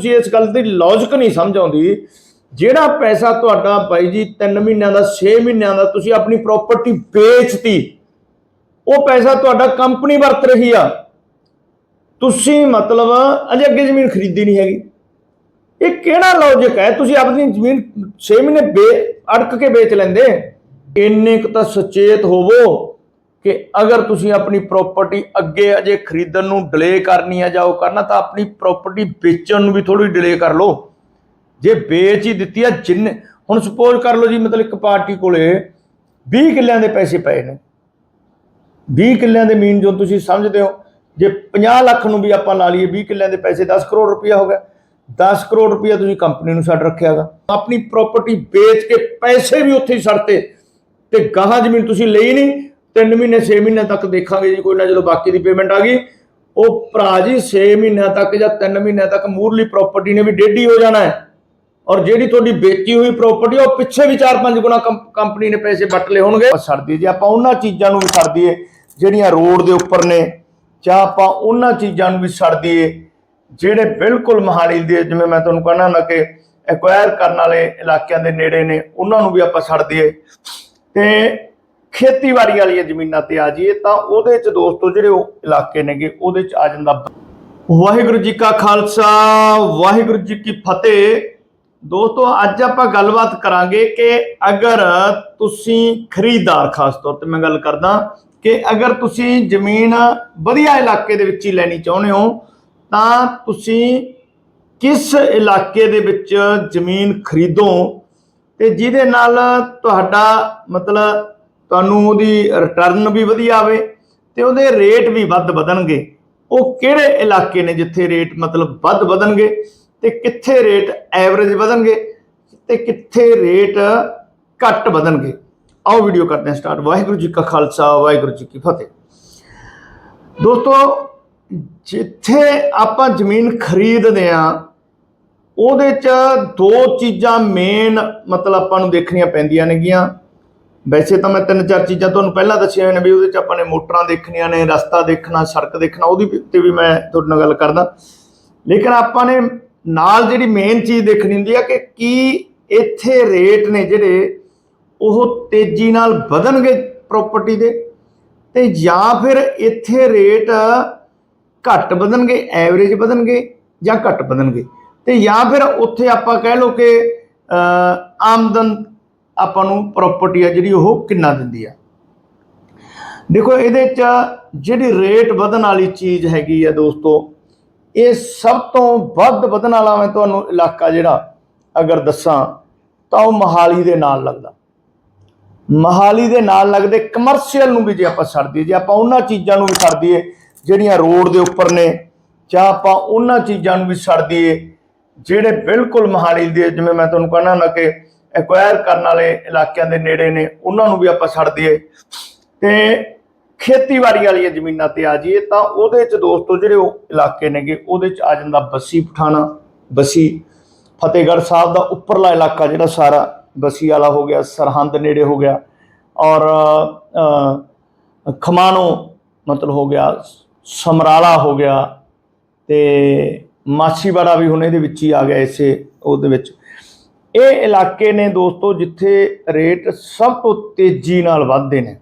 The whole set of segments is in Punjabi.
ਤੁਸੀਂ ਇਸ ਗੱਲ ਦੀ ਲੌਜੀਕ ਨਹੀਂ ਸਮਝ ਆਉਂਦੀ। ਜਿਹੜਾ ਪੈਸਾ ਤੁਹਾਡਾ ਬਾਈ ਜੀ 3 ਮਹੀਨਿਆਂ ਦਾ 6 ਮਹੀਨਿਆਂ ਦਾ ਤੁਸੀਂ ਆਪਣੀ ਪ੍ਰਾਪਰਟੀ ਵੇਚਤੀ, ਉਹ ਪੈਸਾ ਤੁਹਾਡਾ ਕੰਪਨੀ ਵਰਤ ਰਹੀ ਆ। ਤੁਸੀਂ ਮਤਲਬ ਅਜੇ ਅੱਗੇ ਜ਼ਮੀਨ ਖਰੀਦੀ ਨਹੀਂ ਹੈਗੀ। ਇਹ ਕਿਹੜਾ ਲੌਜੀਕ ਹੈ? ਤੁਸੀਂ ਆਪਣੀ ਜ਼ਮੀਨ 6 ਮਹੀਨੇ ਅੜਕ ਕੇ ਵੇਚ ਲੈਂਦੇ। ਇੰਨੇ ਕੁ ਤਾਂ ਸੁਚੇਤ ਹੋਵੋ। ਕਿ ਅਗਰ ਤੁਸੀਂ ਆਪਣੀ ਪ੍ਰਾਪਰਟੀ ਅੱਗੇ ਅਜੇ ਖਰੀਦਣ ਨੂੰ ਡਿਲੇ ਕਰਨੀ ਹੈ ਜਾਂ ਉਹ ਕਰਨਾ, ਤਾਂ ਆਪਣੀ ਪ੍ਰਾਪਰਟੀ ਵੇਚਣ ਨੂੰ ਵੀ ਥੋੜੀ ਡਿਲੇ ਕਰ ਲਓ। ਜੇ ਵੇਚ ਹੀ ਦਿੱਤੀ ਆ, ਜਿੰਨੇ ਹੁਣ ਸਪੋਜ਼ ਕਰ ਲਓ ਜੀ, ਮਤਲਬ ਇੱਕ ਪਾਰਟੀ ਕੋਲੇ 20 ਕਿੱਲਿਆਂ ਦੇ ਪੈਸੇ ਪਏ ਨੇ। 20 ਕਿੱਲਿਆਂ ਦੇ ਮੀਨ ਜੋ ਤੁਸੀਂ ਸਮਝਦੇ ਹੋ, ਜੇ 50 ਲੱਖ ਨੂੰ ਵੀ ਆਪਾਂ ਲਾ ਲਈਏ 20 ਕਿੱਲਿਆਂ ਦੇ ਪੈਸੇ 10 ਕਰੋੜ ਰੁਪਇਆ ਹੋ ਗਿਆ। 10 ਕਰੋੜ ਰੁਪਇਆ ਤੁਸੀਂ ਕੰਪਨੀ ਨੂੰ ਛੱਡ ਰੱਖਿਆਗਾ ਆਪਣੀ ਪ੍ਰਾਪਰਟੀ ਵੇਚ ਕੇ ਪੈਸੇ ਵੀ ਉੱਥੇ ਹੀ ਛੱਡਤੇ ਤੇ ਗਾਹਾਂ ਜ਼ਮੀਨ ਤੁਸੀਂ ਲਈ ਨਹੀਂ 3 ਮਹੀਨੇ 6 ਮਹੀਨੇ ਤੱਕ ਦੇਖਾਂਗੇ ਜੀ, ਕੋਈ ਨਾ ਜਦੋਂ ਬਾਕੀ ਦੀ ਪੇਮੈਂਟ ਆ ਗਈ। ਉਹ ਭਰਾ ਜੀ 6 ਮਹੀਨਿਆਂ ਤੱਕ ਜਾਂ 3 ਮਹੀਨਿਆਂ ਤੱਕ ਮੂਰਲੀ ਪ੍ਰਾਪਰਟੀ ਨੇ ਵੀ ਡੇਢੀ ਹੋ ਜਾਣਾ ਹੈ। ਔਰ ਜਿਹੜੀ ਤੁਹਾਡੀ ਵੇਚੀ ਹੋਈ ਪ੍ਰਾਪਰਟੀ ਉਹ ਪਿੱਛੇ ਵੀ 4-5 ਗੁਣਾ ਕੰਪਨੀ ਨੇ ਪੈਸੇ ਵੱਟ ਲਏ ਹੋਣਗੇ। ਛੱਡ ਦਈਏ ਜੇ, ਆਪਾਂ ਉਹਨਾਂ ਚੀਜ਼ਾਂ ਨੂੰ ਵੀ ਛੱਡ ਦਈਏ, ਜਿਹੜੀਆਂ ਰੋਡ ਦੇ ਉੱਪਰ ਨੇ, ਜਾਂ ਆਪਾਂ ਉਹਨਾਂ ਚੀਜ਼ਾਂ ਨੂੰ ਵੀ ਛੱਡ ਦਈਏ, ਜਿਹੜੇ ਬਿਲਕੁਲ ਮਹਾਲੀ ਦੇ, ਜਿਵੇਂ ਮੈਂ ਤੁਹਾਨੂੰ ਕਹਿਣਾ ਨਾ ਕਿ ਐਕਵਾਇਰ ਕਰਨ ਵਾਲੇ ਇਲਾਕਿਆਂ ਦੇ ਨੇੜੇ ਨੇ, ਉਹਨਾਂ ਨੂੰ ਵੀ ਆਪਾਂ ਛੱਡ ਦਈਏ। ਤੇ ਖੇਤੀਬਾੜੀ ਵਾਲੀਆਂ ਜ਼ਮੀਨਾਂ ਤੇ ਆ ਜਾਈਏ, ਤਾਂ ਉਹਦੇ ਚ ਦੋਸਤੋ ਜਿਹੜੇ ਉਹ ਇਲਾਕੇ ਨੇਗੇ, ਉਹਦੇ ਚ ਆ ਜਾਂਦਾ ਵਾਹਿਗੁਰੂ ਜੀ ਕਾ ਖਾਲਸਾ, ਵਾਹਿਗੁਰੂ ਜੀ ਕੀ ਫਤਿਹ। ਦੋਸਤੋ, ਅੱਜ ਆਪਾਂ ਗੱਲਬਾਤ ਕਰਾਂਗੇ ਕਿ ਅਗਰ ਤੁਸੀਂ ਖਰੀਦਦਾਰ, ਖਾਸ ਤੌਰ ਤੇ ਮੈਂ ਗੱਲ ਕਰਦਾ ਕਿ ਅਗਰ ਤੁਸੀਂ ਜ਼ਮੀਨ ਵਧੀਆ ਇਲਾਕੇ ਦੇ ਵਿੱਚ ਹੀ ਲੈਣੀ ਚਾਹੁੰਦੇ ਹੋ, ਤਾਂ ਤੁਸੀਂ ਕਿਸ ਇਲਾਕੇ ਦੇ ਵਿੱਚ ਜ਼ਮੀਨ ਖਰੀਦੋ ਤੇ ਜਿਹਦੇ ਨਾਲ ਤੁਹਾਡਾ ਮਤਲਬ ਤੁਹਾਨੂੰ ਉਹਦੀ ਰਿਟਰਨ ਵੀ ਵਧੀਆ ਆਵੇ ਤੇ ਉਹਦੇ ਰੇਟ ਵੀ ਵੱਧ ਵਧਣਗੇ। ਉਹ ਕਿਹੜੇ ਇਲਾਕੇ ਨੇ ਜਿੱਥੇ ਰੇਟ ਮਤਲਬ ਵੱਧ ਵਧਣਗੇ ਤੇ ਕਿੱਥੇ ਰੇਟ ਐਵਰੇਜ ਵਧਣਗੇ ਤੇ ਕਿੱਥੇ ਰੇਟ ਘੱਟ ਵਧਣਗੇ। ਆਓ ਵੀਡੀਓ ਕਰਦੇ ਹਾਂ ਸਟਾਰਟ ਵਾਹਿਗੁਰੂ ਜੀ ਕਾ ਖਾਲਸਾ, ਵਾਹਿਗੁਰੂ ਜੀ ਕੀ ਫਤਿਹ। ਦੋਸਤੋ, ਜਿੱਥੇ ਆਪਾਂ ਜ਼ਮੀਨ ਖਰੀਦਦੇ ਆ ਉਹਦੇ ਚ ਦੋ ਚੀਜ਼ਾਂ ਮੇਨ ਮਤਲਬ ਆਪਾਂ ਨੂੰ ਦੇਖਣੀਆਂ ਪੈਂਦੀਆਂ ਨੇਗੀਆਂ। ਵੈਸੇ ਤਾਂ ਮੈਂ ਤਿੰਨ ਚਾਰ ਚੀਜ਼ਾਂ ਤੁਹਾਨੂੰ ਪਹਿਲਾਂ ਦੱਸੀਆਂ ਹੋਈਆਂ ਨੇ ਵੀ ਉਹਦੇ ਚ ਆਪਾਂ ਨੇ ਮੋਟਰਾਂ ਦੇਖਣੀਆਂ ਨੇ, ਰਸਤਾ ਦੇਖਣਾ, ਸੜਕ ਦੇਖਣਾ, ਉਹਦੀ ਵੀ- ਤੇ ਵੀ ਮੈਂ ਤੁਹਾਡੇ ਨਾਲ ਗੱਲ ਕਰਦਾ। ਲੇਕਿਨ ਆਪਾਂ ਨੇ ਨਾਲ ਜਿਹੜੀ ਮੇਨ ਚੀਜ਼ ਦੇਖਣੀ ਹੁੰਦੀ ਆ ਕਿ ਕੀ ਇੱਥੇ ਰੇਟ ਨੇ ਜਿਹੜੇ ਉਹ ਤੇਜ਼ੀ ਨਾਲ ਵਧਣਗੇ ਪ੍ਰਾਪਰਟੀ ਦੇ ਤੇ ਜਾਂ ਫਿਰ ਇੱਥੇ ਰੇਟ ਘੱਟ ਵਧਣਗੇ ਐਵਰੇਜ ਵਧਣਗੇ ਜਾਂ ਘੱਟ ਵਧਣਗੇ। ਤੇ ਜਾਂ ਫਿਰ ਉੱਥੇ ਆਪਾਂ ਕਹਿ ਲਓ ਕਿ ਆਮਦਨ ਆਪਾਂ ਨੂੰ ਪ੍ਰਾਪਰਟੀ ਆ ਜਿਹੜੀ ਉਹ ਕਿੰਨਾ ਦਿੰਦੀ ਆ। ਦੇਖੋ ਇਹਦੇ ਚ ਜਿਹੜੀ ਰੇਟ ਵਧਣ ਵਾਲੀ ਚੀਜ਼ ਹੈਗੀ ਆ ਦੋਸਤੋ, ਇਹ ਸਭ ਤੋਂ ਵੱਧ ਵਧਣ ਵਾਲਾ ਮੈਂ ਤੁਹਾਨੂੰ ਇਲਾਕਾ ਜਿਹੜਾ ਅਗਰ ਦੱਸਾਂ, ਤਾਂ ਉਹ ਮਹਾਲੀ ਦੇ ਨਾਲ ਲੱਗਦਾ। ਮਹਾਲੀ ਦੇ ਨਾਲ ਲੱਗਦੇ ਕਮਰਸ਼ੀਅਲ ਨੂੰ ਵੀ ਜੇ ਆਪਾਂ ਛੱਡ ਦਈਏ, ਜੇ ਆਪਾਂ ਉਹਨਾਂ ਚੀਜ਼ਾਂ ਨੂੰ ਵੀ ਛੱਡ ਦਈਏ, ਜਿਹੜੀਆਂ ਰੋਡ ਦੇ ਉੱਪਰ ਨੇ, ਜਾਂ ਆਪਾਂ ਉਹਨਾਂ ਚੀਜ਼ਾਂ ਨੂੰ ਵੀ ਛੱਡ ਦਈਏ, ਜਿਹੜੇ ਬਿਲਕੁਲ ਮਹਾਲੀ ਦੇ, ਜਿਵੇਂ ਮੈਂ ਤੁਹਾਨੂੰ ਕਹਿੰਦਾ ਨਾ ਕਿ ਐਕਵਾਇਰ ਕਰਨ ਵਾਲੇ ਇਲਾਕਿਆਂ ਦੇ ਨੇੜੇ ਨੇ ਉਹਨਾਂ ਨੂੰ ਵੀ ਆਪਾਂ ਛੱਡ ਦਈਏ। ਤੇ ਖੇਤੀਬਾੜੀ ਵਾਲੀਆਂ ਜ਼ਮੀਨਾਂ ਤੇ ਆ ਜਾਈਏ ਤਾਂ ਉਹਦੇ ਚ ਦੋਸਤੋ ਜਿਹੜੇ ਉਹ ਇਲਾਕੇ ਨੇਗੇ ਉਹਦੇ ਚ ਆ ਜਾਂਦਾ ਬੱਸੀ ਪਠਾਣਾ ਬੱਸੀ ਫਤਿਹਗੜ੍ਹ ਸਾਹਿਬ ਦਾ ਉੱਪਰਲਾ ਇਲਾਕਾ ਜਿਹੜਾ ਸਾਰਾ ਬੱਸੀ ਵਾਲਾ ਹੋ ਗਿਆ ਸਰਹੰਦ ਨੇੜੇ ਹੋ ਗਿਆ ਔਰ ਅ, ਖਮਾਣੋ ਮਤਲਬ ਹੋ ਗਿਆ ਸਮਰਾਲਾ ਹੋ ਗਿਆ ਤੇ ਮਾਛੀਵਾੜਾ ਵੀ ਹੁਣ ਇਹਦੇ ਵਿੱਚ ਹੀ ਆ ਗਿਆ ਇਸੇ ਉਹਦੇ ਵਿੱਚ। ਇਹ ਇਲਾਕੇ ਨੇ ਦੋਸਤੋ ਜਿੱਥੇ ਰੇਟ ਸਭ ਤੋਂ ਤੇਜ਼ੀ ਨਾਲ ਵੱਧਦੇ ਨੇ।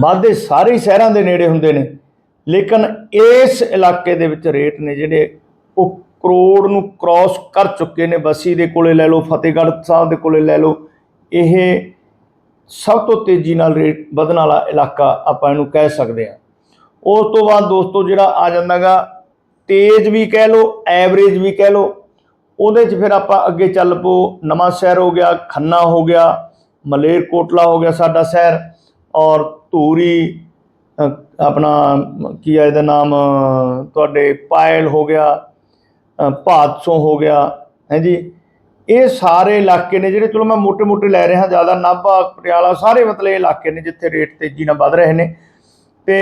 ਵੱਧਦੇ ਸਾਰੇ ਸ਼ਹਿਰਾਂ ਦੇ ਨੇੜੇ ਹੁੰਦੇ ਨੇ, ਲੇਕਿਨ ਇਸ ਇਲਾਕੇ ਦੇ ਵਿੱਚ ਰੇਟ ਨੇ ਜਿਹੜੇ ਉਹ ਕਰੋੜ ਨੂੰ ਕ੍ਰਾਸ ਕਰ ਚੁੱਕੇ ਨੇ। ਬਸੀ ਦੇ ਕੋਲੇ ਲੈ ਲਓ, ਫਤਿਹਗੜ੍ਹ ਸਾਹਿਬ ਦੇ ਕੋਲੇ ਲੈ ਲਓ, ਇਹ ਸਭ ਤੋਂ ਤੇਜ਼ੀ ਨਾਲ ਰੇਟ ਵਧਣ ਵਾਲਾ ਇਲਾਕਾ ਆਪਾਂ ਇਹਨੂੰ ਕਹਿ ਸਕਦੇ ਹਾਂ। ਉਸ ਤੋਂ ਬਾਅਦ ਦੋਸਤੋ ਜਿਹੜਾ ਆ ਜਾਂਦਾਗਾ, ਤੇਜ਼ ਵੀ ਕਹਿ ਲਓ, ਐਵਰੇਜ ਵੀ ਕਹਿ ਲਓ ਉਹਦੇ 'ਚ ਫਿਰ ਆਪਾਂ ਅੱਗੇ ਚੱਲ ਪੋ ਨਵਾਂ ਸ਼ਹਿਰ ਹੋ ਗਿਆ, ਖੰਨਾ ਹੋ ਗਿਆ ਮਲੇਰਕੋਟਲਾ ਹੋ ਗਿਆ ਸਾਡਾ ਸ਼ਹਿਰ, ਔਰ ਧੂਰੀ ਆਪਣਾ ਕੀ ਹੈ ਇਹਦਾ ਨਾਮ ਤੁਹਾਡੇ ਪਾਇਲ ਹੋ ਗਿਆ ਭਾਤਸੋਂ ਹੋ ਗਿਆ, ਹੈ ਜੀ? ਇਹ ਸਾਰੇ ਇਲਾਕੇ ਨੇ ਜਿਹੜੇ, ਚਲੋ ਮੈਂ ਮੋਟੇ ਮੋਟੇ ਲੈ ਰਿਹਾ, ਜ਼ਿਆਦਾ ਨਾਭਾ, ਪਟਿਆਲਾ, ਸਾਰੇ ਮਤਲਬ ਇਹ ਇਲਾਕੇ ਨੇ ਜਿੱਥੇ ਰੇਟ ਤੇਜ਼ੀ ਨਾਲ ਵੱਧ ਰਹੇ ਨੇ। ਤੇ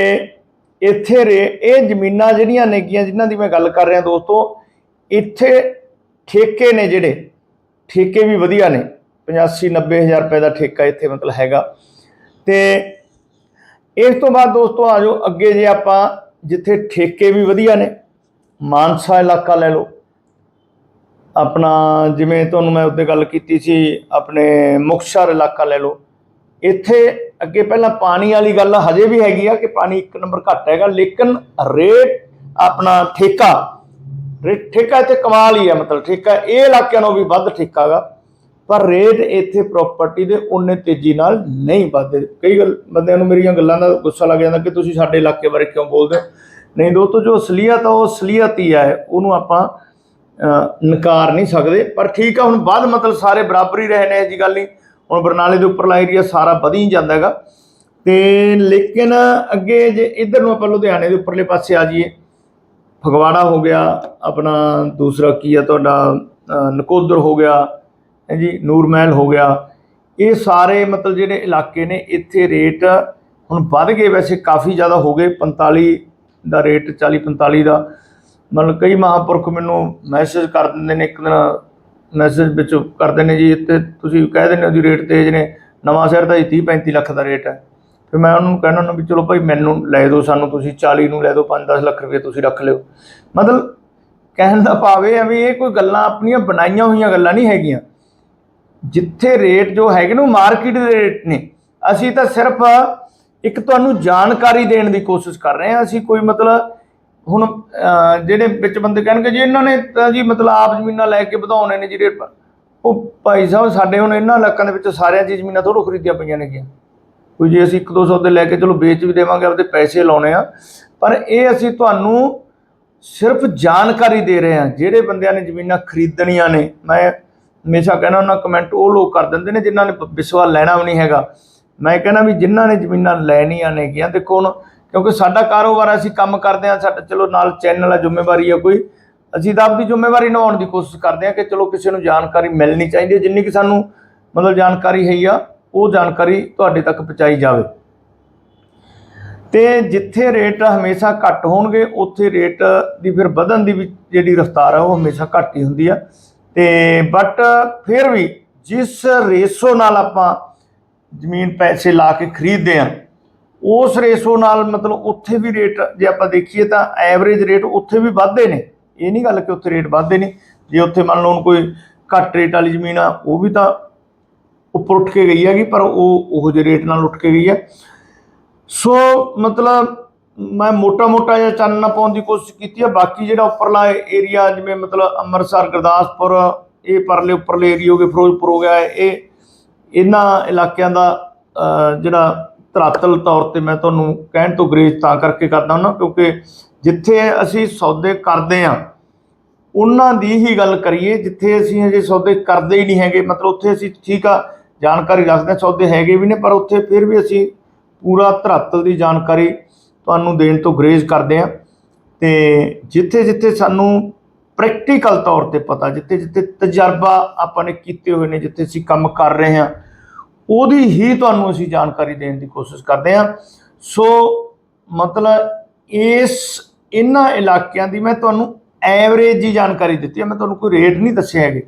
ਇੱਥੇ ਇਹ ਜ਼ਮੀਨਾਂ ਜਿਹੜੀਆਂ ਨੇਗੀਆਂ, ਜਿਨ੍ਹਾਂ ਦੀ ਮੈਂ ਗੱਲ ਕਰ ਰਿਹਾ ਦੋਸਤੋ, ਇੱਥੇ ਠੇਕੇ ਨੇ ਜਿਹੜੇ, ਠੇਕੇ ਵੀ ਵਧੀਆ ਨੇ 85 90 ਹਜ਼ਾਰ ਰੁਪਏ ਦਾ ਠੇਕਾ ਇੱਥੇ ਮਤਲਬ ਹੈਗਾ। ਤੇ ਇਸ ਤੋਂ ਬਾਅਦ ਦੋਸਤੋ ਆ ਜਾਓ, ਅੱਗੇ ਜੇ ਆਪਾਂ ਜਿੱਥੇ ਠੇਕੇ ਵੀ ਵਧੀਆ ਨੇ, ਮਾਨਸਾ ਇਲਾਕਾ ਲੈ ਲਓ। ਆਪਣਾ ਜਿਵੇਂ ਤੁਹਾਨੂੰ ਮੈਂ ਉੱਤੇ ਗੱਲ ਕੀਤੀ ਸੀ, ਆਪਣੇ ਮੁਕਤਸਰ ਇਲਾਕਾ ਲੈ ਲਓ। ਇੱਥੇ ਅੱਗੇ ਪਹਿਲਾਂ ਪਾਣੀ ਵਾਲੀ ਗੱਲ ਹਜੇ ਵੀ ਹੈਗੀ ਆ ਕਿ ਪਾਣੀ ਇੱਕ ਨੰਬਰ ਘੱਟ ਹੈਗਾ, ਲੇਕਿਨ ਰੇਟ ਆਪਣਾ ਠੇਕਾ ਠੇਕਾ ਇੱਥੇ ਕਮਾਲ ਹੀ ਹੈ, ਮਤਲਬ ਠੇਕਾ ਇਹ ਇਲਾਕਿਆਂ ਨੂੰ ਵੀ ਵੱਧ ਠੇਕਾ ਹੈਗਾ। ਪਰ ਰੇਟ ਇੱਥੇ ਪ੍ਰਾਪਰਟੀ ਦੇ ਉਨੇ ਤੇਜ਼ੀ ਨਾਲ ਨਹੀਂ ਵਧਦੇ। ਕਈ ਗੱਲ, ਬੰਦਿਆਂ ਨੂੰ ਮੇਰੀਆਂ ਗੱਲਾਂ ਦਾ ਗੁੱਸਾ ਲੱਗ ਜਾਂਦਾ ਕਿ ਤੁਸੀਂ ਸਾਡੇ ਇਲਾਕੇ ਬਾਰੇ ਕਿਉਂ ਬੋਲਦੇ? ਹੋ ਨਹੀਂ ਦੋਸਤੋ, ਜੋ ਅਸਲੀਅਤ ਆ ਉਹ ਅਸਲੀਅਤ ਹੀ ਹੈ, ਉਹਨੂੰ ਆਪਾਂ ਨਕਾਰ ਨਹੀਂ ਸਕਦੇ। ਪਰ ਠੀਕ ਆ ਹੁਣ ਬਾਅਦ ਮਤਲਬ ਸਾਰੇ ਬਰਾਬਰ ਹੀ ਰਹੇ ਨੇ, ਇਹ ਜੀ ਗੱਲ ਨਹੀਂ। ਹੁਣ ਬਰਨਾਲੇ ਦੇ ਉੱਪਰਲਾ ਏਰੀਆ ਸਾਰਾ ਵਧੀ ਜਾਂਦਾ ਹੈਗਾ। ਤੇ ਲੇਕਿਨ ਅੱਗੇ ਜੇ ਇਧਰ ਨੂੰ ਆਪਾਂ ਲੁਧਿਆਣੇ ਦੇ ਉੱਪਰਲੇ ਪਾਸੇ ਆ ਜਾਈਏ ਫਗਵਾੜਾ ਹੋ ਗਿਆ, ਆਪਣਾ ਦੂਸਰਾ ਕੀ ਆ ਤੁਹਾਡਾ ਨਕੋਦਰ ਹੋ ਗਿਆ, ਹੈ ਜੀ, ਨੂਰ ਮਹਿਲ ਹੋ ਗਿਆ। ਇਹ ਸਾਰੇ ਮਤਲਬ ਜਿਹੜੇ ਇਲਾਕੇ ਨੇ, ਇੱਥੇ ਰੇਟ ਹੁਣ ਵੱਧ ਗਏ, ਵੈਸੇ ਕਾਫੀ ਜ਼ਿਆਦਾ ਹੋ ਗਏ 45 ਦਾ ਰੇਟ 40 45 ਦਾ। ਮਤਲਬ ਕਈ ਮਹਾਂਪੁਰਖ ਮੈਨੂੰ ਮੈਸੇਜ ਕਰ ਦਿੰਦੇ ਨੇ, ਇੱਕ ਦਿਨ ਮੈਸੇਜ ਵਿੱਚ ਕਰਦੇ ਨੇ ਜੀ, ਇੱਥੇ ਤੁਸੀਂ ਕਹਿ ਦਿੰਦੇ ਹੋ ਜੀ, ਰੇਟ ਤੇਜ਼ ਨੇ, ਨਵਾਂ ਸ਼ਹਿਰ ਦਾ ਜੀ 30 35 ਲੱਖ ਦਾ ਰੇਟ ਹੈ। ਫਿਰ ਮੈਂ ਉਹਨਾਂ ਨੂੰ ਕਹਿਣਾ ਹੁੰਦਾ ਵੀ ਚਲੋ ਭਾਈ ਮੈਨੂੰ ਲੈ ਦਿਓ ਸਾਨੂੰ, ਤੁਸੀਂ 40 ਨੂੰ ਲੈ ਦਿਓ 5-10 ਲੱਖ ਰੁਪਏ ਤੁਸੀਂ ਰੱਖ ਲਿਓ। ਮਤਲਬ ਕਹਿਣ ਦਾ ਭਾਵ ਇਹ ਵੀ ਇਹ ਕੋਈ ਗੱਲਾਂ ਆਪਣੀਆਂ ਬਣਾਈਆਂ ਹੋਈਆਂ ਗੱਲਾਂ ਨਹੀਂ ਹੈਗੀਆਂ। ਜਿੱਥੇ ਰੇਟ ਜੋ ਹੈਗੇ ਨੇ ਮਾਰਕੀਟ ਦੇ ਰੇਟ ਨੇ। ਅਸੀਂ ਤਾਂ ਸਿਰਫ ਇੱਕ ਤੁਹਾਨੂੰ ਜਾਣਕਾਰੀ ਦੇਣ ਦੀ ਕੋਸ਼ਿਸ਼ ਕਰ ਰਹੇ ਹਾਂ। ਅਸੀਂ ਕੋਈ ਮਤਲਬ ਹੁਣ ਜਿਹੜੇ ਵਿੱਚ ਬੰਦੇ ਕਹਿਣਗੇ ਜੀ ਇਹਨਾਂ ਨੇ ਤਾਂ ਜੀ ਮਤਲਬ ਆਪ ਜ਼ਮੀਨਾਂ ਲੈ ਕੇ ਵਧਾਉਣੇ ਨੇ ਜੀ ਰੇਟ ਉਹ ਭਾਈ ਸਾਹਿਬ ਸਾਡੇ ਹੁਣ ਇਹਨਾਂ ਇਲਾਕਿਆਂ ਦੇ ਵਿੱਚ ਸਾਰਿਆਂ ਦੀ ਜ਼ਮੀਨਾਂ ਥੋੜ੍ਹਾ ਖਰੀਦੀਆਂ ਪਈਆਂ ਨੇਗੀਆਂ। ਕੋਈ ਜੇ ਅਸੀਂ ਇੱਕ ਦੋ ਸੌ ਦੇ ਲੈ ਕੇ ਚਲੋ ਵੇਚ ਵੀ ਦੇਵਾਂਗੇ, ਆਪਦੇ ਪੈਸੇ ਲਾਉਣੇ ਆ। ਪਰ ਇਹ ਅਸੀਂ ਤੁਹਾਨੂੰ ਸਿਰਫ ਜਾਣਕਾਰੀ ਦੇ ਰਹੇ ਹਾਂ, ਜਿਹੜੇ ਬੰਦਿਆਂ ਨੇ ਜ਼ਮੀਨਾਂ ਖਰੀਦਣੀਆਂ ਨੇ। ਮੈਂ ਹਮੇਸ਼ਾ ਕਹਿੰਦਾ ਉਹਨਾਂ ਕਮੈਂਟ ਉਹ ਲੋਕ ਕਰ ਦਿੰਦੇ ਨੇ ਜਿਨ੍ਹਾਂ ਨੇ ਵਿਸ਼ਵਾਸ ਲੈਣਾ ਵੀ ਨਹੀਂ ਹੈਗਾ। ਮੈਂ ਕਹਿੰਦਾ ਵੀ ਜਿਨ੍ਹਾਂ ਨੇ ਜ਼ਮੀਨਾਂ ਲੈਣੀਆਂ ਨੇਗੀਆਂ, ਦੇਖੋ ਹੁਣ, ਕਿਉਂਕਿ ਸਾਡਾ ਕਾਰੋਬਾਰ ਅਸੀਂ ਕੰਮ ਕਰਦੇ ਆ ਸਾਡਾ ਚਲੋ ਨਾਲ ਚੈਨਲ ਆ, ਜ਼ਿੰਮੇਵਾਰੀ ਆ ਕੋਈ। ਅਸੀਂ ਤਾਂ ਆਪਦੀ ਜ਼ਿੰਮੇਵਾਰੀ ਨਿਭਾਉਣ ਦੀ ਕੋਸ਼ਿਸ਼ ਕਰਦੇ ਆ ਕਿ ਚਲੋ ਕਿਸੇ ਨੂੰ ਜਾਣਕਾਰੀ ਮਿਲਣੀ ਚਾਹੀਦੀ ਹੈ, ਜਿੰਨੀ ਕਿ ਸਾਨੂੰ ਮਤਲਬ ਜਾਣਕਾਰੀ ਹੈ ਆ। ਉਹ ਜਾਣਕਾਰੀ ਤੁਹਾਡੇ ਤੱਕ ਪਹੁੰਚਾਈ ਜਾਵੇ। ਤੇ ਜਿੱਥੇ ਰੇਟ ਹਮੇਸ਼ਾ ਘੱਟ ਹੋਣਗੇ, ਉੱਥੇ ਰੇਟ ਦੀ ਫਿਰ ਵਧਣ ਦੀ ਵੀ ਜਿਹੜੀ ਰਫ਼ਤਾਰ ਆ, ਉਹ ਹਮੇਸ਼ਾ ਘੱਟ ਹੀ ਹੁੰਦੀ ਆ। ਤੇ ਬਟ ਫਿਰ ਵੀ ਜਿਸ ਰੇਸ਼ੋ ਨਾਲ ਆਪਾਂ ਜ਼ਮੀਨ ਪੈਸੇ ਲਾ ਕੇ ਖਰੀਦਦੇ ਆ, ਉਸ ਰੇਸ਼ੋ ਨਾਲ ਮਤਲਬ ਉੱਥੇ ਵੀ ਰੇਟ ਜੇ ਆਪਾਂ ਦੇਖੀਏ ਤਾਂ ਐਵਰੇਜ ਰੇਟ ਉੱਥੇ ਵੀ ਵੱਧਦੇ ਨੇ। ਇਹ ਨਹੀਂ ਗੱਲ ਕਿ ਉੱਥੇ ਰੇਟ ਵੱਧਦੇ ਨੇ। ਜੇ ਉੱਥੇ ਮੰਨ ਲਓ ਹੁਣ ਕੋਈ ਘੱਟ ਰੇਟ ਵਾਲੀ ਜ਼ਮੀਨ ਆ, ਉਹ ਵੀ ਤਾਂ ਉੱਪਰ ਉੱਠ ਕੇ ਗਈ ਹੈਗੀ, ਪਰ ਉਹ, ਉਹੋ ਜਿਹੇ ਰੇਟ ਨਾਲ ਉੱਠ ਕੇ ਗਈ ਹੈ। ਸੋ ਮਤਲਬ ਮੈਂ ਮੋਟਾ ਮੋਟਾ ਜਿਹਾ ਚਾਨਣਾ ਪਾਉਣ ਦੀ ਕੋਸ਼ਿਸ਼ ਕੀਤੀ ਹੈ। ਬਾਕੀ ਜਿਹੜਾ ਉੱਪਰਲਾ ਏਰੀਆ ਜਿਵੇਂ ਮਤਲਬ ਅੰਮ੍ਰਿਤਸਰ, ਗੁਰਦਾਸਪੁਰ, ਇਹ ਪਰਲੇ ਉੱਪਰਲੇ ਏਰੀਆ ਹੋ ਗਏ, ਫਿਰੋਜ਼ਪੁਰ ਹੋ ਗਿਆ, ਇਹ, ਇਹਨਾਂ ਇਲਾਕਿਆਂ ਦਾ ਜਿਹੜਾ ਧਰਾਤਲ ਤੌਰ ਤੇ ਮੈਂ ਤੁਹਾਨੂੰ ਕਹਿਣ ਤੋਂ ਗਰੇਜ ਤਾਂ ਕਰਕੇ ਕਰਦਾ ਹਾਂ ਕਿਉਂਕਿ ਜਿੱਥੇ ਅਸੀਂ ਸੌਦੇ ਕਰਦੇ ਆ ਉਹਨਾਂ ਦੀ ਹੀ ਗੱਲ ਕਰੀਏ, ਜਿੱਥੇ ਅਸੀਂ ਹਜੇ ਸੌਦੇ ਕਰਦੇ ਹੀ ਨਹੀਂ ਹੈਗੇ, ਮਤਲਬ ਉੱਥੇ ਅਸੀਂ ਠੀਕ ਆ ਜਾਣਕਾਰੀ ਰੱਖਦੇ ਹਾਂ, ਸੌਦੇ ਹੈਗੇ ਵੀ ਨੇ, ਪਰ ਉੱਥੇ ਫਿਰ ਵੀ ਅਸੀਂ ਪੂਰਾ ਧਰਾਤਲ ਦੀ ਜਾਣਕਾਰੀ ਤੁਹਾਨੂੰ ਦੇਣ ਤੋਂ ਗਰੇਜ਼ ਕਰਦੇ ਹਾਂ। ਤੇ ਜਿੱਥੇ ਜਿੱਥੇ ਸਾਨੂੰ ਪ੍ਰੈਕਟੀਕਲ ਤੌਰ ਤੇ ਪਤਾ, ਜਿੱਥੇ ਜਿੱਥੇ ਤਜਰਬਾ ਆਪਾਂ ਨੇ ਕੀਤੇ ਹੋਏ ਨੇ, ਜਿੱਥੇ ਅਸੀਂ ਕੰਮ ਕਰ ਰਹੇ ਹਾਂ, ਉਹਦੀ ਹੀ ਤੁਹਾਨੂੰ ਅਸੀਂ ਜਾਣਕਾਰੀ ਦੇਣ ਦੀ ਕੋਸ਼ਿਸ਼ ਕਰਦੇ ਹਾਂ। ਸੋ ਮਤਲਬ ਇਸ ਇਹਨਾਂ ਇਲਾਕਿਆਂ ਦੀ ਮੈਂ ਤੁਹਾਨੂੰ ਐਵਰੇਜ ਦੀ ਜਾਣਕਾਰੀ ਦਿੱਤੀ ਹੈ। ਮੈਂ ਤੁਹਾਨੂੰ ਕੋਈ ਰੇਟ ਨਹੀਂ ਦੱਸੇ ਹੈਗੇ।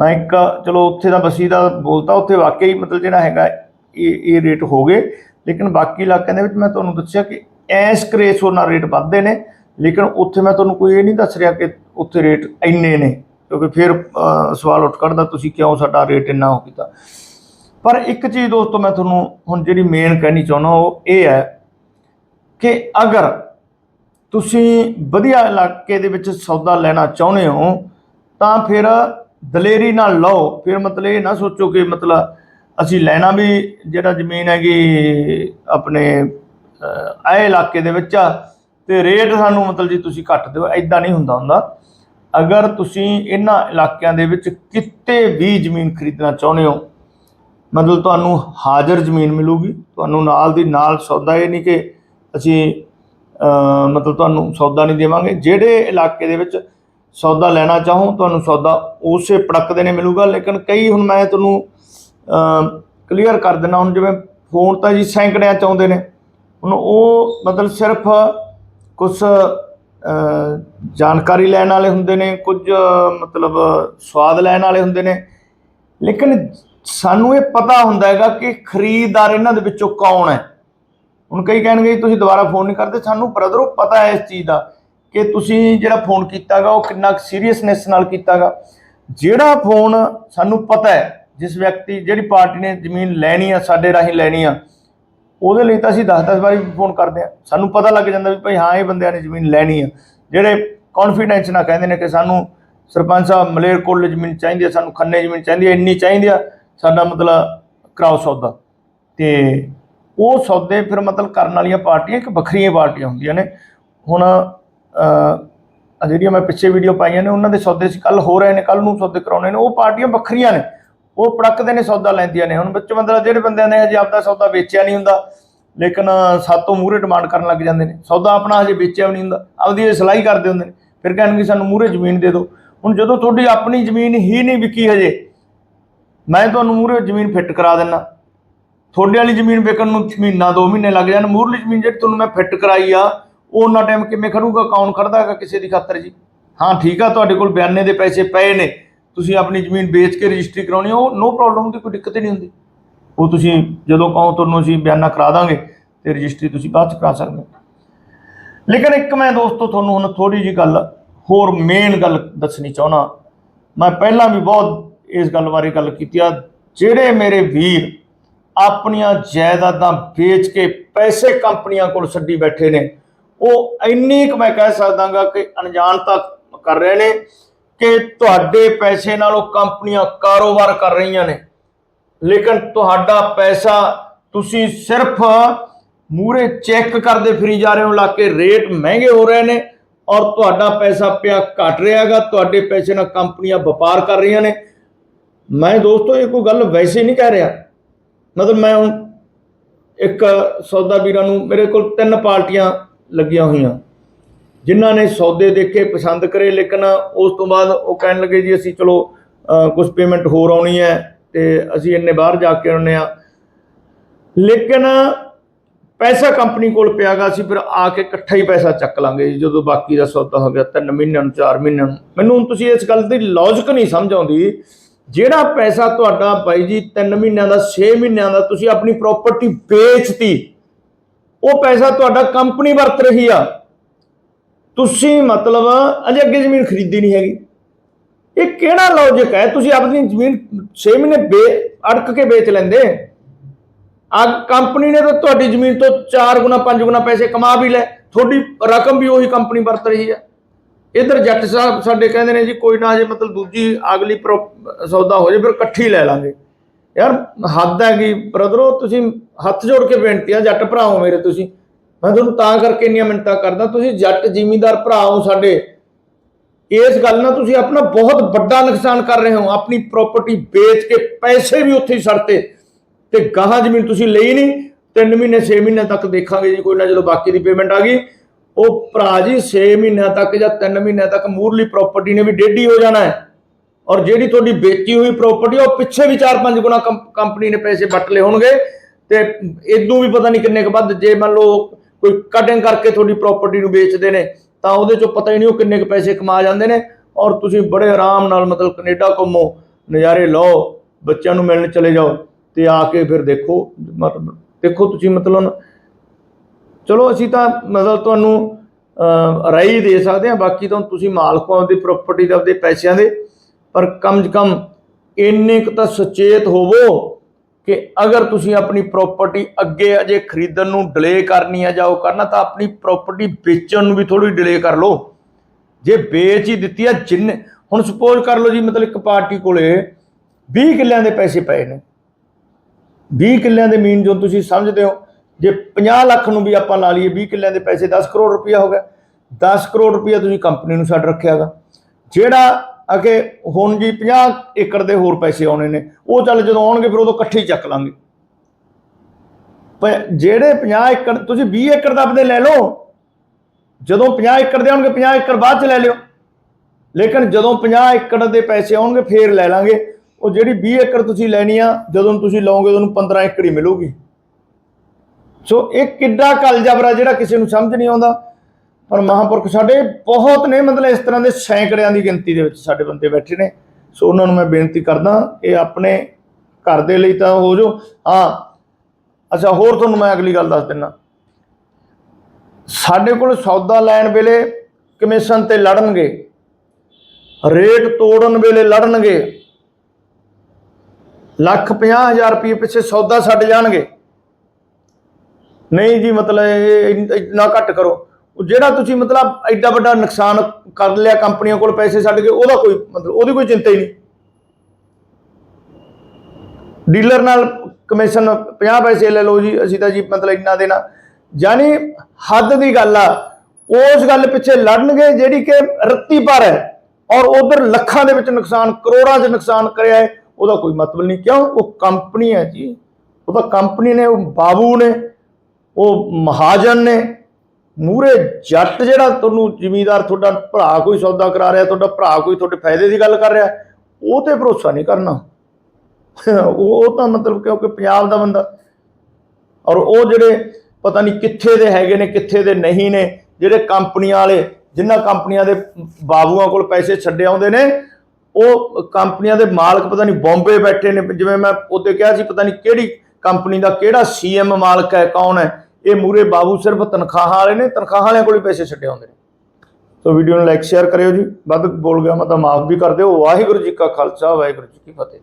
ਮੈਂ ਇੱਕ, ਚਲੋ ਉੱਥੇ ਦਾ ਬਸੀ ਦਾ ਬੋਲਤਾ, ਉੱਥੇ ਵਾਕਈ ਮਤਲਬ ਜਿਹੜਾ ਹੈਗਾ, ਇਹ ਇਹ ਰੇਟ ਹੋ ਗਏ। ਲੇਕਿਨ ਬਾਕੀ ਇਲਾਕਿਆਂ ਦੇ ਵਿੱਚ ਮੈਂ ਤੁਹਾਨੂੰ ਦੱਸਿਆ ਕਿ ਐਸ ਕਰੇਸੋ ਨਾਲ ਰੇਟ ਵੱਧਦੇ ਨੇ। ਲੇਕਿਨ ਉੱਥੇ ਮੈਂ ਤੁਹਾਨੂੰ ਕੋਈ ਇਹ ਨਹੀਂ ਦੱਸ ਰਿਹਾ ਕਿ ਉੱਥੇ ਰੇਟ ਇੰਨੇ ਨੇ। ਕਿਉਂਕਿ ਫਿਰ ਸਵਾਲ ਉੱਠ ਕੱਢਦਾ ਤੁਸੀਂ ਕਿਉਂ ਸਾਡਾ ਰੇਟ ਇੰਨਾ ਹੋ ਕੀਤਾ? ਪਰ ਇੱਕ ਚੀਜ਼ ਦੋਸਤੋ, ਮੈਂ ਤੁਹਾਨੂੰ ਹੁਣ ਜਿਹੜੀ ਮੇਨ ਕਹਿਣੀ ਚਾਹੁੰਦਾ, ਉਹ ਇਹ ਹੈ ਕਿ ਅਗਰ ਤੁਸੀਂ ਵਧੀਆ ਇਲਾਕੇ ਦੇ ਵਿੱਚ ਸੌਦਾ ਲੈਣਾ ਚਾਹੁੰਦੇ ਹੋ, ਤਾਂ ਫਿਰ ਦਲੇਰੀ ਨਾਲ ਲਓ, ਫਿਰ ਮਤਲਬ ਇਹ ਨਾ ਸੋਚੋ ਕਿ ਮਤਲਬ ਅਸੀਂ ਲੈਣਾ ਵੀ ਜਿਹੜਾ ਜ਼ਮੀਨ ਹੈਗੀ ਆਪਣੇ ਇਹ ਇਲਾਕੇ ਦੇ ਵਿੱਚ ਆ, ਤੇ ਰੇਟ ਸਾਨੂੰ ਮਤਲਬ ਜੀ ਤੁਸੀਂ ਘੱਟ ਦਿਓ ਐਦਾਂ ਨਹੀਂ ਹੁੰਦਾ ਹੁੰਦਾ। ਅਗਰ ਤੁਸੀਂ ਇਹਨਾਂ ਇਲਾਕਿਆਂ ਦੇ ਵਿੱਚ ਕਿਤੇ ਵੀ ਜ਼ਮੀਨ ਖਰੀਦਣਾ ਚਾਹੁੰਦੇ ਹੋ, ਮਤਲਬ ਤੁਹਾਨੂੰ ਹਾਜ਼ਰ ਜ਼ਮੀਨ ਮਿਲੂਗੀ, ਤੁਹਾਨੂੰ ਨਾਲ ਦੀ ਨਾਲ ਸੌਦਾ ਇਹ ਨਹੀਂ ਕਿ ਅਸੀਂ ਮਤਲਬ ਤੁਹਾਨੂੰ ਸੌਦਾ ਨਹੀਂ ਦੇਵਾਂਗੇ। ਜਿਹੜੇ ਇਲਾਕੇ ਦੇ ਵਿੱਚ ਸੌਦਾ ਲੈਣਾ ਚਾਹੋ, ਤੁਹਾਨੂੰ ਸੌਦਾ ਉਸੇ ਪੜਕ ਦੇ ਨੇ ਮਿਲੂਗਾ, ਲੇਕਿਨ ਕਈ ਹੁਣ ਮੈਂ ਤੁਹਾਨੂੰ ਕਲੀਅਰ ਕਰ ਦਿੰਦਾ ਹੁਣ, ਜਿਵੇਂ ਫੋਨ ਤਾਂ ਜੀ ਸੈਂਕੜਿਆਂ ਚ ਆਉਂਦੇ ਨੇ। ਹੁਣ ਉਹ ਮਤਲਬ ਸਿਰਫ ਕੁਝ ਜਾਣਕਾਰੀ ਲੈਣ ਵਾਲੇ ਹੁੰਦੇ ਨੇ, ਕੁਝ, ਮਤਲਬ ਸਵਾਦ ਲੈਣ ਵਾਲੇ ਹੁੰਦੇ ਨੇ। ਲੇਕਿਨ ਸਾਨੂੰ ਇਹ ਪਤਾ ਹੁੰਦਾ ਹੈਗਾ ਕਿ ਖਰੀਦਦਾਰ ਇਹਨਾਂ ਦੇ ਵਿੱਚੋਂ ਕੌਣ ਹੈ। ਹੁਣ ਕਈ ਕਹਿਣਗੇ ਜੀ, ਤੁਸੀਂ ਦੁਬਾਰਾ ਫੋਨ ਨਹੀਂ ਕਰਦੇ, ਸਾਨੂੰ ਬ੍ਰਦਰੋ ਪਤਾ ਹੈ ਇਸ ਚੀਜ਼ ਦਾ। ਕਿ ਤੁਸੀਂ ਜਿਹੜਾ ਫੋਨ ਕੀਤਾਗਾ, ਉਹ ਕਿੰਨਾ ਸੀਰੀਅਸਨੈਸ ਨਾਲ ਕੀਤਾਗਾ। ਜਿਹੜਾ ਫੋਨ ਸਾਨੂੰ ਪਤਾ ਹੈ, ਜਿਸ ਵਿਅਕਤੀ, ਜਿਹੜੀ ਪਾਰਟੀ ਨੇ ਜ਼ਮੀਨ ਲੈਣੀ ਆ, ਸਾਡੇ ਰਾਹੀਂ ਲੈਣੀ ਆ, ਉਹਦੇ ਲਈ ਤਾਂ ਅਸੀਂ 10-10 ਵਾਰੀ ਫੋਨ ਕਰਦੇ ਆ। ਸਾਨੂੰ ਪਤਾ ਲੱਗ ਜਾਂਦਾ ਵੀ ਭਾਈ ਹਾਂ, ਇਹ ਬੰਦਿਆਂ ਨੇ ਜ਼ਮੀਨ ਲੈਣੀ ਆ। ਜਿਹੜੇ ਕੌਨਫੀਡੈਂਸ ਨਾਲ ਕਹਿੰਦੇ ਨੇ ਕਿ ਸਾਨੂੰ ਸਰਪੰਚ ਸਾਹਿਬ ਮਲੇਰਕੋਟਲੇ ਜ਼ਮੀਨ ਚਾਹੀਦੀ ਆ, ਸਾਨੂੰ ਖੰਨੇ ਜ਼ਮੀਨ ਚਾਹੀਦੀ ਆ, ਇੰਨੀ ਚਾਹੀਦੀ ਆ, ਸਾਡਾ ਮਤਲਬ ਕਰਾਓ ਸੌਦਾ। ਤੇ ਉਹ ਸੌਦੇ ਫਿਰ ਮਤਲਬ ਕਰਨ ਵਾਲੀਆਂ ਪਾਰਟੀਆਂ ਇੱਕ ਵੱਖਰੀਆਂ ਪਾਰਟੀਆਂ ਹੁੰਦੀਆਂ ਨੇ। ਹੁਣ ਅਹ, ਜਿਹੜੀਆਂ ਮੈਂ ਪਿੱਛੇ ਵੀਡੀਓ ਪਾਈਆਂ ਨੇ ਉਹਨਾਂ ਦੇ ਸੌਦੇ ਸੀ। ਕੱਲ ਹੋ ਰਹੇ ਨੇ ਕੱਲ ਨੂੰ ਸੌਦੇ ਕਰਾਉਣੇ ਨੇ। ਉਹ ਪਾਰਟੀਆਂ ਵੱਖਰੀਆਂ ਨੇ। ਉਹ ਪੜਕਦੇ ਨੇ ਸੌਦਾ ਲੈਂਦੀਆਂ ਨੇ। ਹੁਣ ਵਿੱਚ ਮਤਲਬ ਜਿਹੜੇ ਬੰਦਿਆਂ ਨੇ ਹਜੇ ਆਪਦਾ ਸੌਦਾ ਵੇਚਿਆ ਨਹੀਂ ਹੁੰਦਾ ਲੇਕਿਨ ਸਾਤੋਂ ਮੂਹਰੇ ਡਿਮਾਂਡ ਕਰਨ ਲੱਗ ਜਾਂਦੇ ਨੇ। ਸੌਦਾ ਆਪਣਾ ਹਜੇ ਵੇਚਿਆ ਵੀ ਨਹੀਂ ਹੁੰਦਾ। ਆਪਦੀ ਇਹ ਸਲਾਈ ਕਰਦੇ ਹੁੰਦੇ ਨੇ। ਫਿਰ ਕਹਿਣਗੇ ਸਾਨੂੰ ਮੂਹਰੇ ਜ਼ਮੀਨ ਦੇ ਦਿਓ। ਹੁਣ ਜਦੋਂ ਤੁਹਾਡੀ ਆਪਣੀ ਜ਼ਮੀਨ ਹੀ ਨਹੀਂ ਵਿਕੀ ਹਜੇ ਮੈਂ ਤੁਹਾਨੂੰ ਮੂਹਰੇ ਜ਼ਮੀਨ ਫਿੱਟ ਕਰਾ ਦਿੰਨਾ। ਤੁਹਾਡੇ ਵਾਲੀ ਜ਼ਮੀਨ ਵਿਕਣ ਨੂੰ ਮਹੀਨਾ ਦੋ ਮਹੀਨੇ ਲੱਗ ਜਾਣ। ਮੂਹਰਲੀ ਜ਼ਮੀਨ ਜਿਹੜੀ ਤੁਹਾਨੂੰ ਮੈਂ ਫਿੱਟ ਕਰਾਈ ਆ ਉਹ ਉਹਨਾਂ ਟਾਈਮ ਕਿਵੇਂ ਖੜੂਗਾ, ਕੌਣ ਖੜਦਾ ਹੈਗਾ ਕਿਸੇ ਦੀ ਖਾਤਰ ਜੀ? ਹਾਂ, ਠੀਕ ਆ, ਤੁਹਾਡੇ ਕੋਲ ਬਿਆਨੇ ਦੇ ਪੈਸੇ ਪਏ ਨੇ। ਤੁਸੀਂ ਆਪਣੀ ਜ਼ਮੀਨ ਵੇਚ ਕੇ ਰਜਿਸਟਰੀ ਕਰਾਉਣੀ ਉਹ ਨੋ ਪ੍ਰੋਬਲਮ ਦੀ ਕੋਈ ਦਿੱਕਤ ਹੀ ਨਹੀਂ ਹੁੰਦੀ। ਉਹ ਤੁਸੀਂ ਜਦੋਂ ਕਹੋ, ਤੁਹਾਨੂੰ ਅਸੀਂ ਬਿਆਨਾ ਕਰਾ ਦਾਂਗੇ ਤੇ ਰਜਿਸਟਰੀ ਤੁਸੀਂ ਬਾਅਦ ਚ ਕਰਾ ਸਕਦੇ ਹੋ। ਲੇਕਿਨ ਇੱਕ ਮੈਂ ਦੋਸਤੋ ਤੁਹਾਨੂੰ ਹੁਣ ਥੋੜੀ ਜੀ ਗੱਲ, ਹੋਰ ਮੇਨ ਗੱਲ ਦੱਸਣੀ ਚਾਹਣਾ ਮੈਂ ਪਹਿਲਾਂ ਵੀ ਬਹੁਤ ਇਸ ਗੱਲ ਬਾਰੇ ਗੱਲ ਕੀਤੀ ਆ, ਜਿਹੜੇ ਮੇਰੇ ਵੀਰ ਆਪਣੀਆਂ ਜਾਇਦਾਦਾਂ ਵੇਚ ਕੇ ਪੈਸੇ ਕੰਪਨੀਆਂ ਕੋਲ ਛੱਡੀ ਬੈਠੇ ਨੇ ਉਹ ਇੰਨੀ ਕੁ ਮੈਂ ਕਹਿ ਸਕਦਾਗਾ ਕਿ ਅਣਜਾਣਤਾ ਕਰ ਰਹੇ ਨੇ ਕਿ ਤੁਹਾਡੇ ਪੈਸੇ ਨਾਲ ਉਹ ਕੰਪਨੀਆਂ ਕਾਰੋਬਾਰ ਕਰ ਰਹੀਆਂ ਨੇ। ਲੇਕਿਨ ਤੁਹਾਡਾ ਪੈਸਾ ਤੁਸੀਂ ਸਿਰਫ ਮੂਰੇ ਚੈੱਕ ਕਰਦੇ ਫਿਰੀ ਜਾ ਰਹੇ ਹੋ ਲਾ ਕੇ ਰੇਟ ਮਹਿੰਗੇ ਹੋ ਰਹੇ ਨੇ ਔਰ ਤੁਹਾਡਾ ਪੈਸਾ ਪਿਆ ਘਟ ਰਿਹਾਗਾ ਤੁਹਾਡੇ ਪੈਸੇ ਨਾਲ ਕੰਪਨੀਆਂ ਵਪਾਰ ਕਰ ਰਹੀਆਂ ਨੇ। ਮੈਂ ਦੋਸਤੋ, ਇਹ ਕੋਈ ਗੱਲ ਵੈਸੇ ਨਹੀਂ ਕਹਿ ਰਿਹਾ। ਮਤਲਬ ਮੈਂ ਹੁਣ ਇੱਕ ਸੌਦਾ ਵੀਰਾਂ ਨੂੰ ਮੇਰੇ ਕੋਲ ਤਿੰਨ ਪਾਰਟੀਆਂ ਲੱਗੀਆਂ ਹੋਈਆਂ। ਜਿਨ੍ਹਾਂ ਨੇ ਸੌਦੇ ਦੇਖੇ, ਪਸੰਦ ਕਰੇ, ਲੇਕਿਨ ਉਸ ਤੋਂ ਬਾਅਦ ਉਹ ਕਹਿਣ ਲੱਗੇ, ਜੀ, ਅਸੀਂ ਚਲੋ ਕੁਝ ਪੇਮੈਂਟ ਹੋਰ ਆਉਣੀ ਹੈ ਤੇ ਅਸੀਂ ਇੰਨੇ ਬਾਹਰ ਜਾ ਕੇ ਆਉਣੇ ਆ ਲੇਕਿਨ ਪੈਸਾ ਕੰਪਨੀ ਕੋਲ ਪਿਆਗਾ ਅਸੀਂ ਫਿਰ ਆ ਕੇ ਇਕੱਠਾ ਹੀ ਪੈਸਾ ਚੱਕ ਲਾਂਗੇ ਜੀ, ਜਦੋਂ ਬਾਕੀ ਦਾ ਸੌਦਾ ਹੋ ਗਿਆ 3 ਮਹੀਨਿਆਂ ਨੂੰ 4 ਮਹੀਨਿਆਂ ਨੂੰ। ਮੈਨੂੰ ਹੁਣ ਤੁਸੀਂ ਇਸ ਗੱਲ ਦੀ ਲੌਜੀਕ ਨਹੀਂ ਸਮਝ ਆਉਂਦੀ। ਜਿਹੜਾ ਪੈਸਾ ਤੁਹਾਡਾ ਬਾਈ ਜੀ 3 ਮਹੀਨਿਆਂ ਦਾ 6 ਮਹੀਨਿਆਂ ਦਾ, ਤੁਸੀਂ ਆਪਣੀ ਪ੍ਰਾਪਰਟੀ ਵੇਚਤੀ ਉਹ ਪੈਸਾ ਤੁਹਾਡਾ ਕੰਪਨੀ ਵਰਤ ਰਹੀ ਆ। ਤੁਸੀਂ ਮਤਲਬ ਅਜੇ ਅੱਗੇ ਜ਼ਮੀਨ ਖਰੀਦੀ ਨਹੀਂ ਹੈਗੀ। ਇਹ ਕਿਹੜਾ ਲੌਜੀਕ ਹੈ? ਤੁਸੀਂ ਆਪਣੀ ਜ਼ਮੀਨ 6 ਮਹੀਨੇ ਵੇ ਅੜਕ ਕੇ ਵੇਚ ਲੈਂਦੇ। ਆ ਕੰਪਨੀ ਨੇ ਤਾਂ ਤੁਹਾਡੀ ਜ਼ਮੀਨ ਤੋਂ 4 ਗੁਣਾ 5 ਗੁਣਾ ਪੈਸੇ ਕਮਾ ਵੀ ਲੈ ਤੁਹਾਡੀ ਰਕਮ ਵੀ ਉਹੀ ਕੰਪਨੀ ਵਰਤ ਰਹੀ ਆ। ਇਧਰ ਜੱਟ ਸਾਹਿਬ ਸਾਡੇ ਕਹਿੰਦੇ ਨੇ ਜੀ, ਕੋਈ ਨਾ ਹਜੇ ਮਤਲਬ ਦੂਜੀ ਅਗਲੀ ਪ੍ਰੋ- ਸੌਦਾ ਹੋ ਜੇ ਫਿਰ ਇਕੱਠੀ ਲੈ ਲਾਂਗੇ। ਯਾਰ ਹੱਦ ਹੈਗੀ ਬ੍ਰਦਰੋ ਤੁਸੀਂ ਹੱਥ ਜੋੜ ਕੇ ਬੇਨਤੀ ਆ, ਜੱਟ ਭਰਾਓ ਮੇਰੇ ਤੁਸੀਂ। ਮੈਂ ਤੁਹਾਨੂੰ ਤਾਂ ਕਰਕੇ ਇੰਨੀਆਂ ਮਿੰਟਾਂ ਕਰਦਾ, ਤੁਸੀਂ ਜੱਟ ਜ਼ਿਮੀਂਦਾਰ ਭਰਾਓ ਸਾਡੇ। ਇਸ ਗੱਲ ਨਾਲ ਤੁਸੀਂ ਆਪਣਾ ਬਹੁਤ ਵੱਡਾ ਨੁਕਸਾਨ ਕਰ ਰਹੇ ਹੋ। ਆਪਣੀ ਪ੍ਰਾਪਰਟੀ ਵੇਚ ਕੇ ਪੈਸੇ ਵੀ ਉੱਥੇ ਹੀ ਸੜਤੇ। ਤੇ ਗਾਹਾਂ ਜ਼ਮੀਨ ਤੁਸੀਂ ਲਈ ਨਹੀਂ 3 ਮਹੀਨੇ 6 ਮਹੀਨੇ ਤੱਕ ਦੇਖਾਂਗੇ ਜੀ ਕੋਈ ਨਾ, ਜਦੋਂ ਬਾਕੀ ਦੀ ਪੇਮੈਂਟ ਆ ਗਈ। ਉਹ ਭਰਾ ਜੀ 6 ਮਹੀਨਿਆਂ ਤੱਕ ਜਾਂ 3 ਮਹੀਨਿਆਂ ਤੱਕ ਮੂਰਲੀ ਪ੍ਰਾਪਰਟੀ ਨੇ ਵੀ ਡੇਢੀ ਹੋ ਜਾਣਾ ਹੈ। ਔਰ ਜਿਹੜੀ ਤੁਹਾਡੀ ਵੇਚੀ ਹੋਈ ਪ੍ਰਾਪਰਟੀ ਉਹ ਪਿੱਛੇ ਵੀ 4-5 ਗੁਣਾ ਕੰਪਨੀ ਨੇ ਪੈਸੇ ਵੱਟ ਲਏ ਹੋਣਗੇ। ਤੇ ਇਦੋਂ ਵੀ ਪਤਾ ਨਹੀਂ ਕਿੰਨੇ ਕੁ ਵੱਧ ਜੇ ਮੰਨ ਲਓ ਕੋਈ ਕਟਿੰਗ ਕਰਕੇ ਤੁਹਾਡੀ ਪ੍ਰਾਪਰਟੀ ਨੂੰ ਵੇਚਦੇ ਨੇ ਤਾਂ ਉਹਦੇ ਚੋਂ ਪਤਾ ਹੀ ਨਹੀਂ ਉਹ ਕਿੰਨੇ ਕੁ ਪੈਸੇ ਕਮਾ ਜਾਂਦੇ ਨੇ ਔਰ ਤੁਸੀਂ ਬੜੇ ਆਰਾਮ ਨਾਲ ਮਤਲਬ ਕੈਨੇਡਾ ਘੁੰਮੋ ਨਜ਼ਾਰੇ ਲਓ ਬੱਚਿਆਂ ਨੂੰ ਮਿਲਣ ਚਲੇ ਜਾਓ ਤੇ ਆ ਕੇ ਫਿਰ ਦੇਖੋ ਮਤਲਬ ਦੇਖੋ ਤੁਸੀਂ ਮਤਲਬ ਚਲੋ ਅਸੀਂ ਤਾਂ ਮਤਲਬ ਤੁਹਾਨੂੰ ਅਹ, ਰਾਈ ਦੇ ਸਕਦੇ ਹਾਂ ਬਾਕੀ ਤਾਂ ਤੁਸੀਂ ਮਾਲਕ ਹੋ ਆਪਦੀ ਪ੍ਰਾਪਰਟੀ ਦੇ ਆਪਦੇ ਪੈਸਿਆਂ ਦੇ ਪਰ ਕਮ ਸੇ ਕਮ ਇੰਨੇ ਕੁ ਤਾਂ ਸੁਚੇਤ ਹੋਵੋ ਕਿ ਅਗਰ ਤੁਸੀਂ ਆਪਣੀ ਪ੍ਰਾਪਰਟੀ ਅੱਗੇ ਅਜੇ ਖਰੀਦਣ ਨੂੰ ਡਿਲੇ ਕਰਨੀ ਹੈ ਜਾਂ ਉਹ ਕਰਨਾ, ਤਾਂ ਆਪਣੀ ਪ੍ਰਾਪਰਟੀ ਵੇਚਣ ਨੂੰ ਵੀ ਥੋੜੀ ਡਿਲੇ ਕਰ ਲਓ। ਜੇ ਵੇਚ ਹੀ ਦਿੱਤੀ ਆ, ਜਿੰਨੇ ਹੁਣ ਸਪੋਜ਼ ਕਰ ਲਓ ਜੀ, ਮਤਲਬ ਇੱਕ ਪਾਰਟੀ ਕੋਲੇ 20 ਕਿੱਲਿਆਂ ਦੇ ਪੈਸੇ ਪਏ ਨੇ। 20 ਕਿੱਲਿਆਂ ਦੇ ਮੀਨ ਜੋ ਤੁਸੀਂ ਸਮਝਦੇ ਹੋ, ਜੇ 50 ਲੱਖ ਨੂੰ ਵੀ ਆਪਾਂ ਲਾ ਲਈਏ 20 ਕਿੱਲਿਆਂ ਦੇ ਪੈਸੇ 10 ਕਰੋੜ ਰੁਪਇਆ ਹੋ ਗਿਆ। 10 ਕਰੋੜ ਰੁਪਇਆ ਤੁਸੀਂ ਕੰਪਨੀ ਨੂੰ ਛੱਡ ਰੱਖਿਆਗਾ ਜਿਹੜਾ ਅਗੇ ਹੁਣ ਜੀ 50 ਏਕੜ ਦੇ ਹੋਰ ਪੈਸੇ ਆਉਣੇ ਨੇ, ਉਹ ਚੱਲ ਜਦੋਂ ਆਉਣਗੇ ਫਿਰ ਉਦੋਂ ਇਕੱਠੇ ਚੱਕ ਲਾਂਗੇ। ਪਰ ਜਿਹੜੇ 50 ਏਕੜ, ਤੁਸੀਂ 20 ਏਕੜ ਦਾ ਆਪਣੇ ਲੈ ਲਓ। ਜਦੋਂ 50 ਏਕੜ ਦੇ ਆਉਣਗੇ 50 ਏਕੜ ਬਾਅਦ ਚ ਲੈ ਲਿਓ। ਲੇਕਿਨ ਜਦੋਂ 50 ਏਕੜ ਦੇ ਪੈਸੇ ਆਉਣਗੇ, ਫੇਰ ਲੈ ਲਾਂਗੇ। ਉਹ ਜਿਹੜੀ 20 ਏਕੜ ਤੁਸੀਂ ਲੈਣੀ ਆ, ਜਦੋਂ ਤੁਸੀਂ ਲਓਗੇ ਤੁਹਾਨੂੰ 15 ਏਕੜ ਹੀ ਮਿਲੂਗੀ। ਸੋ ਇਹ ਕਿੱਡਾ ਕਲਜਬਰਾ ਜਿਹੜਾ ਕਿਸੇ ਨੂੰ ਸਮਝ ਨਹੀਂ ਆਉਂਦਾ। ਪਰ ਮਹਾਂਪੁਰਖ ਸਾਡੇ ਬਹੁਤ ਨੇ, ਮਤਲਬ ਇਸ ਤਰ੍ਹਾਂ ਦੇ ਸੈਂਕੜਿਆਂ ਦੀ ਗਿਣਤੀ ਦੇ ਵਿੱਚ ਸਾਡੇ ਬੰਦੇ ਬੈਠੇ ਨੇ। ਸੋ ਉਹਨਾਂ ਨੂੰ ਮੈਂ ਬੇਨਤੀ ਕਰਦਾ ਇਹ ਆਪਣੇ ਘਰ ਦੇ ਲਈ ਤਾਂ ਹੋ ਜੋ ਹਾਂ, ਅੱਛਾ, ਹੋਰ ਤੁਹਾਨੂੰ ਮੈਂ ਅਗਲੀ ਗੱਲ ਦੱਸ ਦਿੰਨਾ ਸਾਡੇ ਕੋਲ ਸੌਦਾ ਲੈਣ ਵੇਲੇ ਕਮਿਸ਼ਨ ਤੇ ਲੜਨਗੇ। ਰੇਟ ਤੋੜਨ ਵੇਲੇ ਲੜਨਗੇ। ਲੱਖ ਪੰਜਾਹ ਹਜ਼ਾਰ ਰੁਪਏ ਪਿੱਛੇ ਸੌਦਾ ਛੱਡ ਜਾਣਗੇ। ਨਹੀਂ ਜੀ, ਮਤਲਬ ਇਹ ਇੰਨਾ ਘੱਟ ਕਰੋ। ਜਿਹੜਾ ਤੁਸੀਂ ਮਤਲਬ ਐਡਾ ਵੱਡਾ ਨੁਕਸਾਨ ਕਰ ਲਿਆ ਕੰਪਨੀਆਂ ਕੋਲ ਪੈਸੇ ਛੱਡ ਕੇ, ਉਹਦਾ ਕੋਈ ਮਤਲਬ, ਉਹਦੀ ਕੋਈ ਚਿੰਤਾ ਹੀ ਨਹੀਂ। ਡੀਲਰ ਨਾਲ ਕਮਿਸ਼ਨ 50 ਪੈਸੇ ਲੈ ਲਓ ਜੀ, ਅਸੀਂ ਤਾਂ ਜੀ ਮਤਲਬ ਇੰਨਾ ਦੇਣਾ। ਯਾਨੀ ਹੱਦ ਦੀ ਗੱਲ ਆ, ਉਸ ਗੱਲ ਪਿੱਛੇ ਲੜਨਗੇ ਜਿਹੜੀ ਕਿ ਰੱਤੀ ਪਰ ਹੈ ਔਰ ਉਧਰ ਲੱਖਾਂ ਦੇ ਵਿੱਚ ਨੁਕਸਾਨ, ਕਰੋੜਾਂ 'ਚ ਨੁਕਸਾਨ ਕਰਿਆ ਹੈ, ਉਹਦਾ ਕੋਈ ਮਤਲਬ ਨਹੀਂ। ਕਿਉਂ? ਉਹ ਕੰਪਨੀ ਹੈ ਜੀ, ਉਹ ਤਾਂ ਕੰਪਨੀ ਨੇ, ਉਹ ਬਾਬੂ ਨੇ, ਉਹ ਮਹਾਜਨ ਨੇ ਮੂਰੇ ਜੱਟ ਜਿਹੜਾ ਤੁਹਾਨੂੰ ਜ਼ਿਮੀਦਾਰ ਤੁਹਾਡਾ ਭਰਾ ਕੋਈ ਸੌਦਾ ਕਰਾ ਰਿਹਾ, ਤੁਹਾਡਾ ਭਰਾ ਕੋਈ ਤੁਹਾਡੇ ਫਾਇਦੇ ਦੀ ਗੱਲ ਕਰ ਰਿਹਾ, ਉਹ ਤੇ ਭਰੋਸਾ ਨਹੀਂ ਕਰਨਾ। ਉਹ ਤਾਂ ਮਤਲਬ ਕਿਉਂਕਿ ਪੰਜਾਬ ਦਾ ਬੰਦਾ। ਔਰ ਉਹ ਜਿਹੜੇ ਪਤਾ ਨਹੀਂ ਕਿੱਥੇ ਦੇ ਹੈਗੇ ਨੇ, ਕਿੱਥੇ ਦੇ ਨਹੀਂ ਨੇ, ਜਿਹੜੇ ਕੰਪਨੀਆਂ ਵਾਲੇ ਜਿਨ੍ਹਾਂ ਕੰਪਨੀਆਂ ਦੇ ਬਾਬੂਆਂ ਕੋਲ ਪੈਸੇ ਛੱਡੇ ਆਉਂਦੇ ਨੇ, ਉਹ ਕੰਪਨੀਆਂ ਦੇ ਮਾਲਕ ਪਤਾ ਨਹੀਂ ਬੰਬੇ ਬੈਠੇ ਨੇ। ਜਿਵੇਂ ਮੈਂ ਉੱਤੇ ਕਿਹਾ ਸੀ, ਪਤਾ ਨਹੀਂ ਕਿਹੜੀ ਕੰਪਨੀ ਦਾ ਕਿਹੜਾ ਸੀਐਮ ਮਾਲਕ ਹੈ, ਕੌਣ ਹੈ। ਇਹ ਮੂਰੇ ਬਾਬੂ ਸਿਰਫ ਤਨਖਾਹਾਂ ਵਾਲੇ ਨੇ, ਤਨਖਾਹਾਂ ਵਾਲਿਆਂ ਕੋਲ ਹੀ ਪੈਸੇ ਛੱਡੇ ਆਉਂਦੇ ਨੇ। ਸੋ ਵੀਡੀਓ ਨੂੰ ਲਾਈਕ ਸ਼ੇਅਰ ਕਰਿਓ ਜੀ। ਵੱਧ ਬੋਲ ਗਿਆ ਮੈਂ ਤਾਂ ਮਾਫ ਵੀ ਕਰ ਦਿਓ। ਵਾਹਿਗੁਰੂ ਜੀ ਕਾ ਖਾਲਸਾ, ਵਾਹਿਗੁਰੂ ਜੀ ਕੀ ਫਤਿਹ।